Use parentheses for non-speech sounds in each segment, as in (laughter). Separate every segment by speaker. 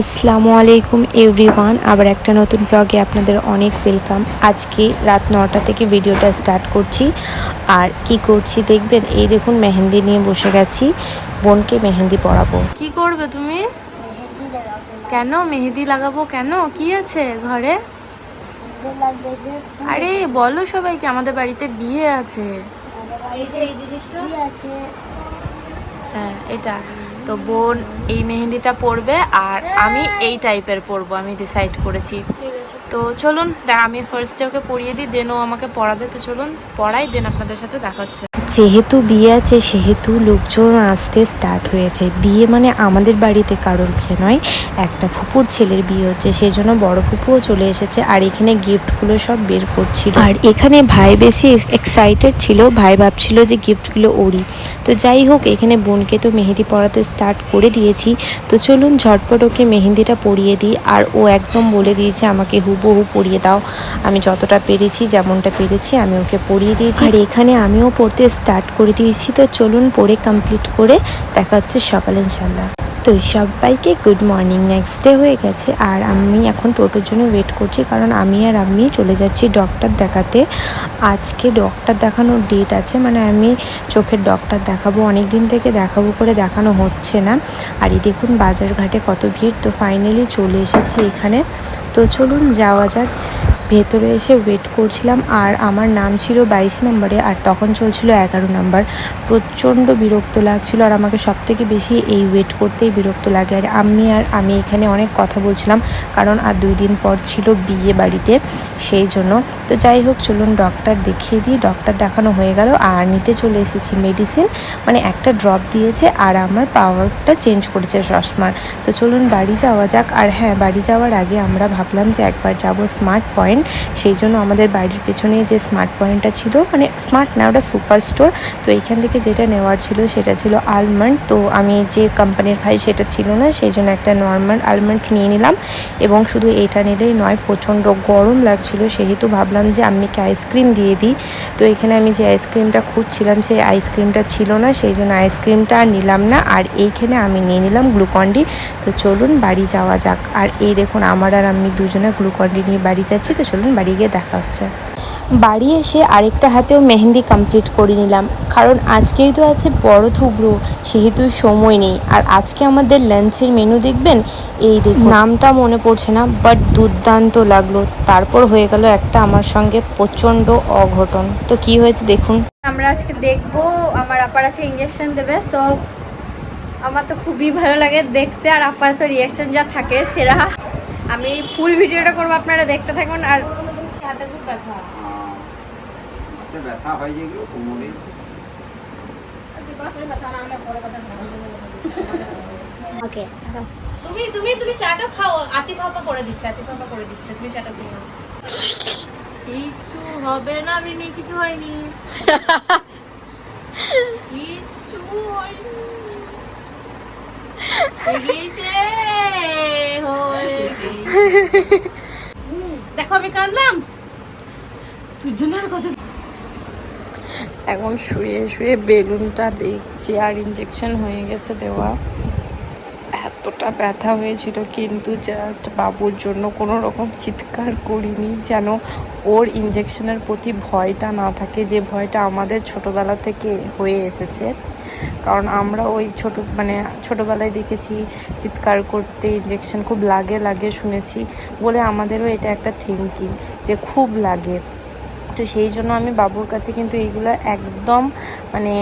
Speaker 1: আসসালামু আলাইকুম এভরিওয়ান আবার একটা নতুন ব্লগে আপনাদের অনেক ওয়েলকাম আজকে রাত নটা থেকে ভিডিওটা স্টার্ট করছি। আর কি করছি দেখবেন এই দেখুন মেহেন্দি নিয়ে বসে গেছি। বোনকে মেহেন্দি পরাবো
Speaker 2: কি করবে তুমি? কেন? মেহেদি লাগাবো কেন? কি আছে ঘরে? আরে বলো সবাইকে আমাদের বাড়িতে বিয়ে আছে। এই জিনিসটা? আছে। হ্যাঁ এটা। তো বোন এই মেহেন্দিটা পরবে আর আমি এই টাইপের পরবো আমি ডিসাইড করেছি। তো চলুন দেখ আমি ফার্স্টে ওকে পরিয়ে দিই দেনও ও আমাকে পড়াবে তো চলুন পড়াই দেন আপনাদের সাথে দেখা হচ্ছে।
Speaker 1: যেহেতু বিয়ে আছে, সেহেতু লোকজন আসতে স্টার্ট হয়েছে। বিয়ে মানে আমাদের বাড়িতে কারোর বিয়ে নয়, একটা ফুপুর ছেলের বিয়ে হচ্ছে সেই জন্য বড় ফুপুও চলে এসেছে আর এখানে গিফটগুলো সব বের করছিল। আর এখানে ভাই বেশি এক্সাইটেড ছিল, ভাই ভাবছিল যে গিফটগুলো ওরই। তো যাই হোক, এখানে বোনকে তো মেহেদি পরাতে স্টার্ট করে দিয়েছি। তো চলুন ঝটপট ওকে মেহেন্দিটা পরিয়ে দিই আর ও একদম বলে দিয়েছে, আমাকে হুবহু পরিয়ে দাও। আমি যতটা পেরেছি, যেমনটা পেরেছি, আমি ওকে পরিয়ে দিয়েছি। আর এখানে আমিও পড়তে স্টার্ট করে দিয়েছি। তো চলুন পড়ে কমপ্লিট করে দেখা হচ্ছে সকালে ইনশাল্লাহ তো সবাইকে গুড মর্নিং নেক্সট ডে হয়ে গেছে। আর আমি এখন টোটোর জন্য ওয়েট করছি কারণ আমি আর আমি চলে যাচ্ছি ডক্টর দেখাতে। আজকে ডক্টর দেখানোর ডেট আছে মানে আমি চোখের ডক্টর দেখাবো অনেক দিন থেকে দেখাবো করে দেখানো হচ্ছে না। আর এই দেখুন বাজারঘাটে কত ভিড়। তো ফাইনালি চলে এসেছি এখানে। তো চলুন যাওয়া যাক। ভেতরে এসে ওয়েট করছিলাম আর আমার নাম ছিল বাইশ নম্বরে আর তখন চলছিল এগারো নম্বর। প্রচণ্ড বিরক্ত লাগছিল আর আমাকে সব থেকে বেশি এই ওয়েট করতেই বিরক্ত লাগে। আর আমি আর আমি এখানে অনেক কথা বলছিলাম কারণ আর দুই দিন পর ছিল বিয়ে বাড়িতে সেই জন্য। তো যাই হোক, চলুন ডক্টর দেখিয়ে দিই। ডক্টর দেখানো হয়ে গেল আর নিতে চলে এসেছি মেডিসিন মানে একটা ড্রপ দিয়েছে আর আমার পাওয়ারটা চেঞ্জ করেছে চশমার। তো চলুন বাড়ি যাওয়া যাক। আর হ্যাঁ বাড়ি যাওয়ার আগে আমরা ভাবলাম যে একবার যাব স্মার্ট পয়েন্ট সেই জন্য আমাদের বাড়ির পেছনে যে স্মার্ট পয়েন্টটা ছিল মানে স্মার্ট না, ওটা সুপার স্টোর তো এইখান থেকে যেটা নেওয়ার ছিল সেটা ছিল আলমন্ড তো আমি যে কোম্পানির খাই সেটা ছিল না, সেই জন্য একটা নর্মাল আলমন্ড নিয়ে নিলাম। এবং শুধু এটা নিলেই নয়, প্রচণ্ড গরম লাগছিল, সেহেতু ভাবলাম যে আম্মিকে আইসক্রিম দিয়ে দিই। তো এখানে আমি যে আইসক্রিমটা খুঁজছিলাম, সেই আইসক্রিমটা ছিল না, সেই জন্য আইসক্রিমটা নিলাম না। আর এইখানে আমি নিয়ে নিলাম গ্লুকন্ডি তো চলুন বাড়ি যাওয়া যাক। আর এই দেখুন, আমার আর আমি দুজনে গ্লুকন্ডি নিয়ে বাড়ি যাচ্ছি, তো চলুন বাড়ি গিয়ে দেখা হচ্ছে। বাড়ি এসে আরেকটা হাতেও মেহেন্দি কমপ্লিট করে নিলাম। কারণ আজকেই তো আছে বড় থুবড়ো সেহেতু সময় নেই। আর আজকে আমাদের লাঞ্চের মেনু দেখবেন? এই দেখুন। নামটা মনে পড়ছে না বাট দুর্দান্ত লাগল। তারপর হয়ে গেল একটা আমার সঙ্গে প্রচণ্ড অঘটন। তো কি হয়েছে দেখুন।
Speaker 3: আমরা আজকে দেখব, আমার আপার আছে ইঞ্জেকশন দেবে, তো আমার তো খুবই ভালো লাগে দেখতে, আর আপার তো রিয়াকশন যা থাকে সেরা। আমি ফুল ভিডিওটা করব আপনারা দেখতে থাকবেন আর
Speaker 4: হাতে ব্যথা। হয় যেগুলো কোমরে।
Speaker 3: ওকে
Speaker 2: তুমি তুমি তুমি চাটা খাও করে দিচ্ছে করে দিচ্ছে তুমি চাটা খেয়ে কিছু হবে না মিনি কিছু হয়নি। (laughs) কিচ্ছু হয়নি।
Speaker 1: এখন শুয়ে শুয়ে বেলুনটা দেখছি আর ইঞ্জেকশন হয়ে গেছে দেওয়া। এতটা ব্যথা হয়েছিল কিন্তু জাস্ট বাবুর জন্য কোনো রকম চিৎকার করিনি যেন ওর ইঞ্জেকশনের প্রতি ভয়টা না থাকে, যে ভয়টা আমাদের ছোটবেলা থেকে হয়ে এসেছে। কারণ আমরা ওই ছোট মানে ছোটোবেলায় দেখেছি, চিৎকার করতে ইঞ্জেকশন খুব লাগে লাগে শুনেছি, বলে আমাদেরও এটা একটা থিঙ্কিং যে খুব লাগে। তো সেই জন্য আমি বাবুর কাছে কিন্তু এইগুলো একদম মানে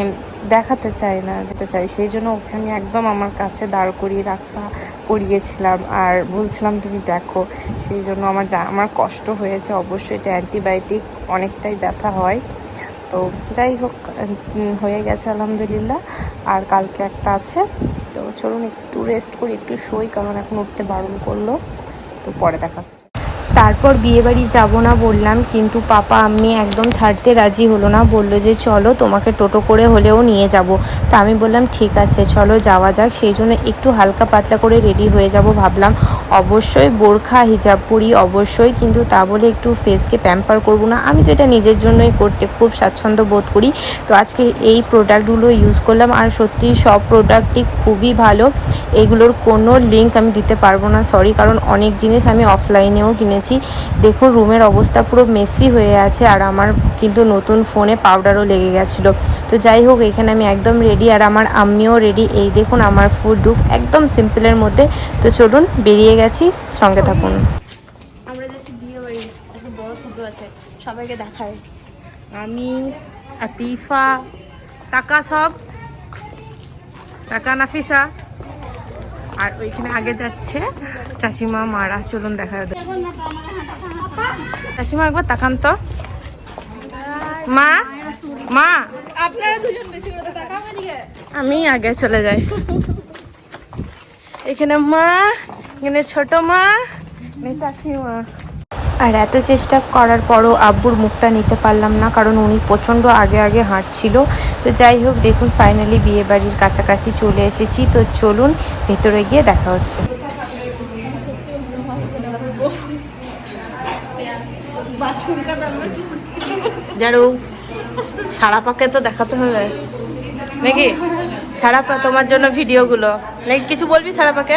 Speaker 1: দেখাতে চাই না, যেতে চাই। সেই জন্য ওকে আমি একদম আমার কাছে দাঁড় করিয়ে রাখা, করিয়েছিলাম। আর বলছিলাম, তুমি দেখো। সেই জন্য আমার যা, আমার কষ্ট হয়েছে। অবশ্যই এটা অ্যান্টিবায়োটিক, অনেকটাই ব্যথা হয়। তো যাই হোক হয়ে গেছে আলহামদুলিল্লাহ। আর কালকে একটা আছে। তো চলুন একটু রেস্ট করি, একটু শই, কারণ এখন উঠতে বারণ করল। তো পরে দেখা হচ্ছে। তারপর বিয়েবাড়ি যাব না বললাম, কিন্তু পাপা আমি একদম ছাড়তে রাজি হলো না। বলল যে, চলো তোমাকে টোটো করে হলেও নিয়ে যাব। তো আমি বললাম, ঠিক আছে, চলো যাওয়া যাক। সেই জন্য একটু হালকা পাতলা করে রেডি হয়ে যাব ভাবলাম। অবশ্যই বোরখা, হিজাব পরি অবশ্যই, কিন্তু তা বলে একটু ফেসকে প্যাম্পার করব না। আমি তো এটা নিজের জন্যই করতে খুব স্বাচ্ছন্দ্য বোধ করি। তো আজকে এই প্রোডাক্টগুলো ইউজ করলাম, আর সত্যি সব প্রোডাক্টই খুবই ভালো। এগুলোর কোনো লিঙ্ক আমি দিতে পারব না সরি কারণ অনেক জিনিস আমি অফলাইনেও কিনেছি। দেখুন, রুমের অবস্থা পুরো মেসি হয়ে আছে আর আমার কিন্তু নতুন ফোনে পাউডারও লেগে গেছিল। তো যাই হোক, এখানে আমি একদম রেডি আর আমার আম্মিও রেডি এই দেখুন, আমার ফুড লুক একদম সিম্পলের মধ্যে। তো চলুন, বেরিয়ে গেছি। সঙ্গে থাকুন।
Speaker 2: আমরা বাড়ি। আছে। সবাইকে দেখায় আমি, আতিফা, টাকা সব। টাকা নাফিসা। আর ওইখানে আগে যাচ্ছে। চাষিমা মারা চলুন দেখা যাবে চাষিমা একবার তাকান তো। মা মা। আপনারা দুজন বেশি করে আমি আগে চলে যাই। এখানে মা এখানে ছোট মা চাষিমা।
Speaker 1: আর এত চেষ্টা করার পরও আব্বুর মুখটা নিতে পারলাম না কারণ উনি প্রচণ্ড আগে আগে হাঁটছিল। তো যাই হোক দেখুন ফাইনালি বিয়ে বাড়ির কাছাকাছি চলে এসেছি। তো চলুন ভেতরে গিয়ে দেখা হচ্ছে।
Speaker 2: যারু সারা পাকে তো দেখাতে হবে। নাকি? সারা পা তোমার জন্য ভিডিওগুলো নাকি কিছু বলবি সারা পাকে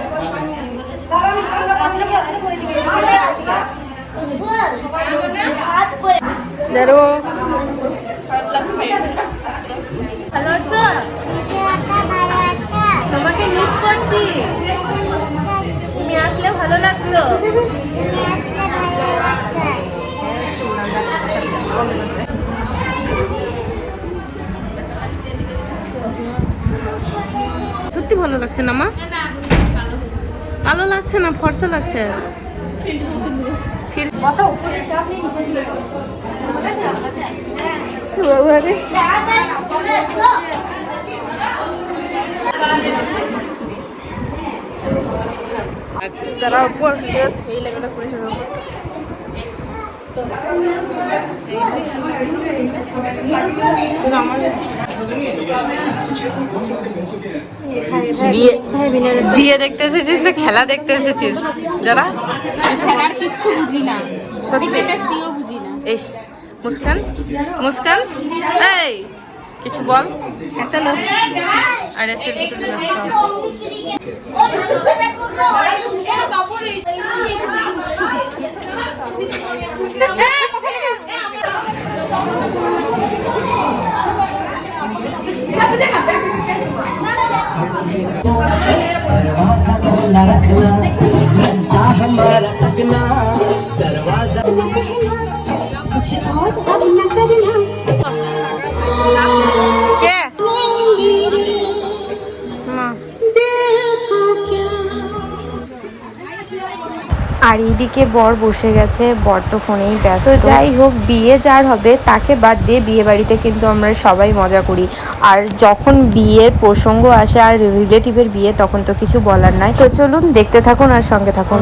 Speaker 2: যারু
Speaker 3: ভালো আছো তোমাকে মিস করছি তুমি আসলে ভালো লাগতো
Speaker 2: সত্যি ভালো লাগছে না, মা? ভালো লাগছে না ফর্সা লাগছে। যারা উপর সেই লেভেলে করেছে বিয়ে বিয়ে দেখতে এসেছিস না? খেলা দেখতে এসেছিস? যারা?
Speaker 5: খেলার কিচ্ছু বুঝি না।
Speaker 2: সত্যি?
Speaker 5: সিও বুঝি না।
Speaker 2: এস মুস্কান? মুস্কান? এই কিছু বল।
Speaker 3: একটা লোক।
Speaker 2: আরে তুলে शिकतो
Speaker 6: दरवाजा खुला रखना रास्ता हमारा तकना दरवाजा।
Speaker 7: कुछ और?
Speaker 1: আর এইদিকে বর বসে গেছে, বর তো ফোনেই ব্যস্ত। তো যাই হোক, বিয়ে যার হবে, তাকে বাদ দিয়ে বিয়ে বাড়িতে কিন্তু আমরা সবাই মজা করি। আর যখন বিয়ের প্রসঙ্গ আসে আর রিলেটিভের বিয়ে, তখন তো কিছু বলার নাই। তো চলুন, দেখতে থাকুন আর সঙ্গে থাকুন।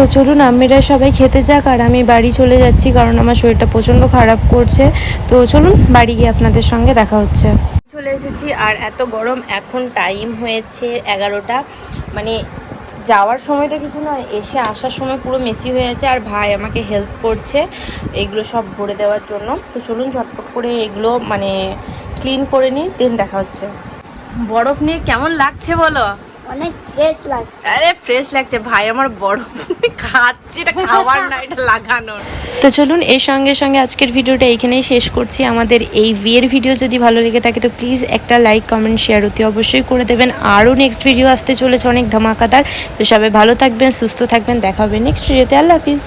Speaker 1: তো চলুন আম্মিরা সবাই খেতে যাক আর আমি বাড়ি চলে যাচ্ছি কারণ আমার শরীরটা প্রচণ্ড খারাপ করছে। তো চলুন, বাড়ি গিয়ে আপনাদের সঙ্গে দেখা হচ্ছে। চলে এসেছি আর এত গরম, এখন টাইম হয়েছে এগারোটা। মানে যাওয়ার সময় তো কিছু নয়, এসে আসার সময় পুরো মেসি হয়ে আছে আর ভাই আমাকে হেল্প করছে এগুলো সব ভরে দেওয়ার জন্য। তো চলুন, ঝটপট করে এগুলো মানে ক্লিন করে নিই দেন দেখা হচ্ছে। বরফ নিয়ে কেমন লাগছে বলো?
Speaker 3: অনেক ফ্রেশ লাগছে।
Speaker 1: আরে ফ্রেশ লাগছে ভাই আমার বড় খাচ্ছি এটা খাবার না এটা লাগানোর। তো চলুন এর সঙ্গে সঙ্গে আজকের ভিডিওটা এইখানেই শেষ করছি। আমাদের এই বিয়ের ভিডিও যদি ভালো লেগে থাকে তো প্লিজ একটা লাইক কমেন্ট শেয়ার অতি অবশ্যই করে দেবেন। আরও নেক্সট ভিডিও আসতে চলেছে অনেক ধমাকাদার। তো সবাই ভালো থাকবেন সুস্থ থাকবেন। দেখা হবে নেক্সট ভিডিওতে আল্লাহ হাফিজ।